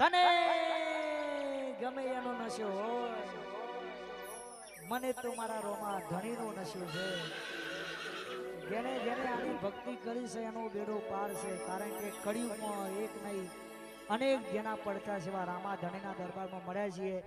તને ગમે એનો નશો હોય, મને તો મારા રોમા ધણીનો નશો છે. જેને જેને આની ભક્તિ કરી છે, એનો બેડો પાર છે, કારણ કે કળિયુગમાં એક નહીં, અનેક જેના પડતા સેવા રામા ધણીના દરબારમાં મળ્યા છીએ.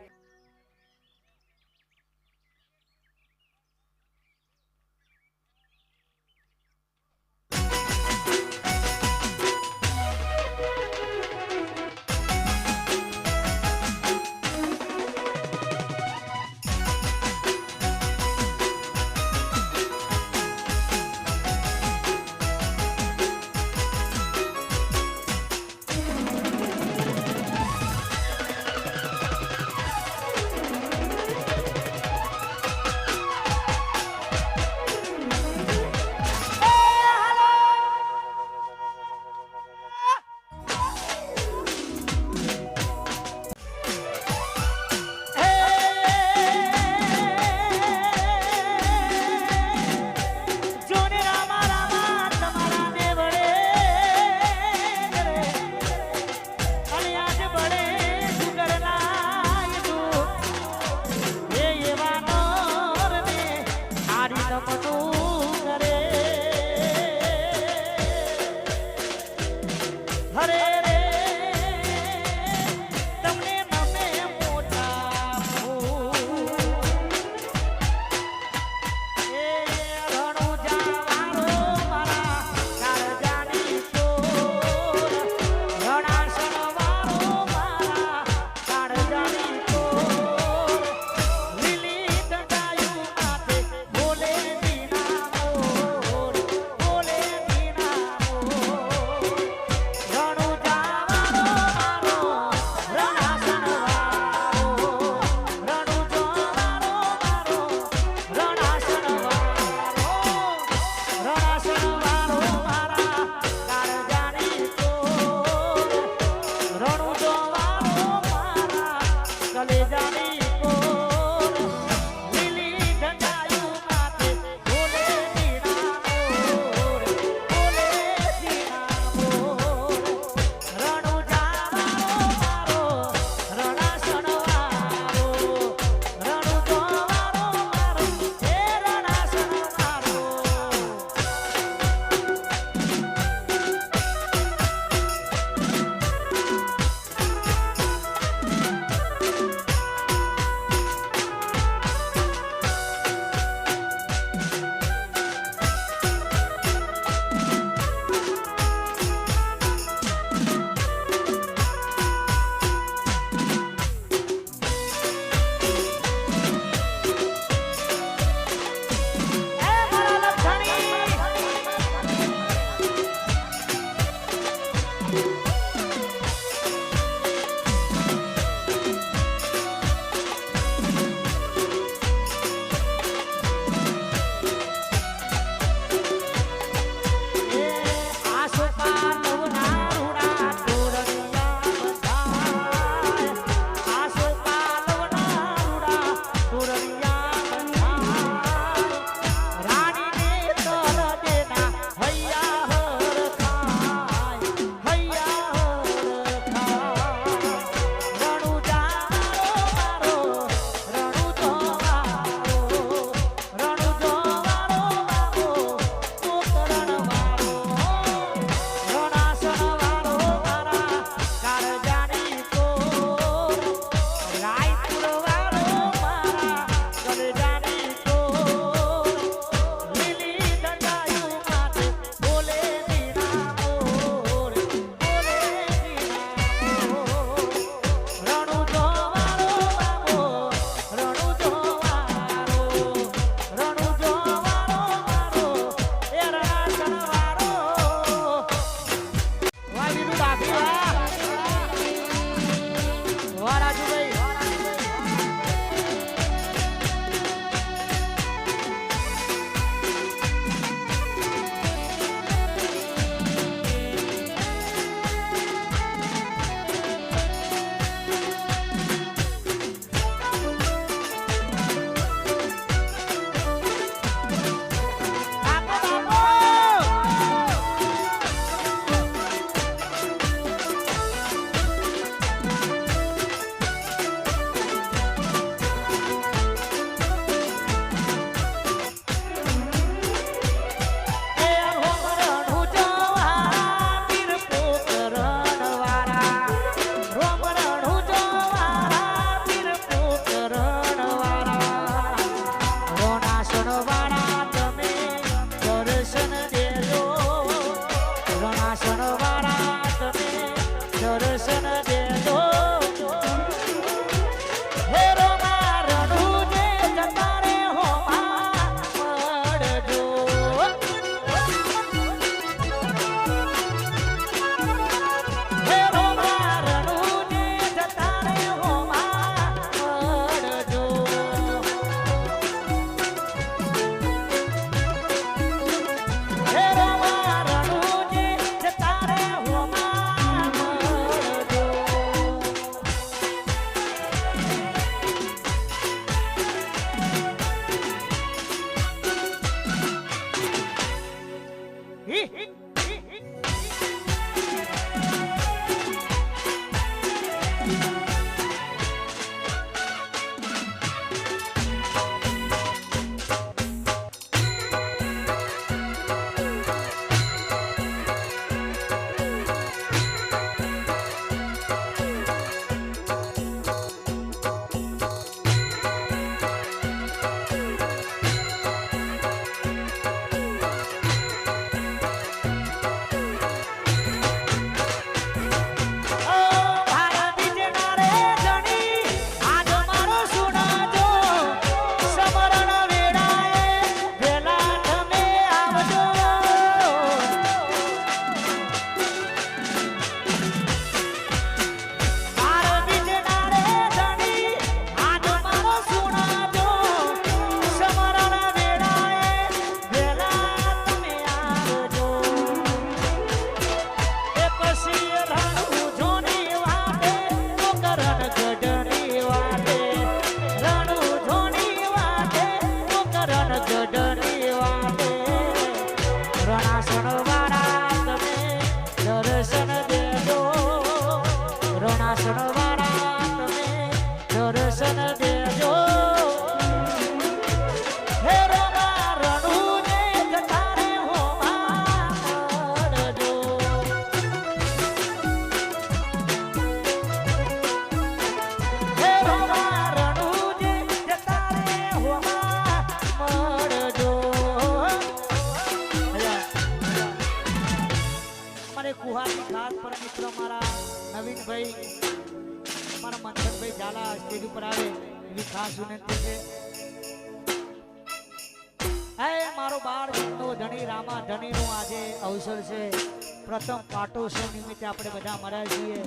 આવે પ્રથમ પાટોત્સવ નિમિત્તે આપણે બધા મળ્યા છીએ.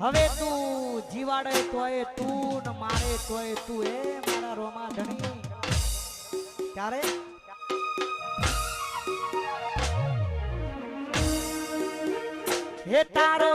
હવે તું જીવાડે તોય તું મારે તોય તું. એ મારા રોમા ધણી. ત્યારે હે તારો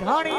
ধরে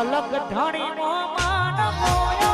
અલગ ઠણી મો માન મોયા.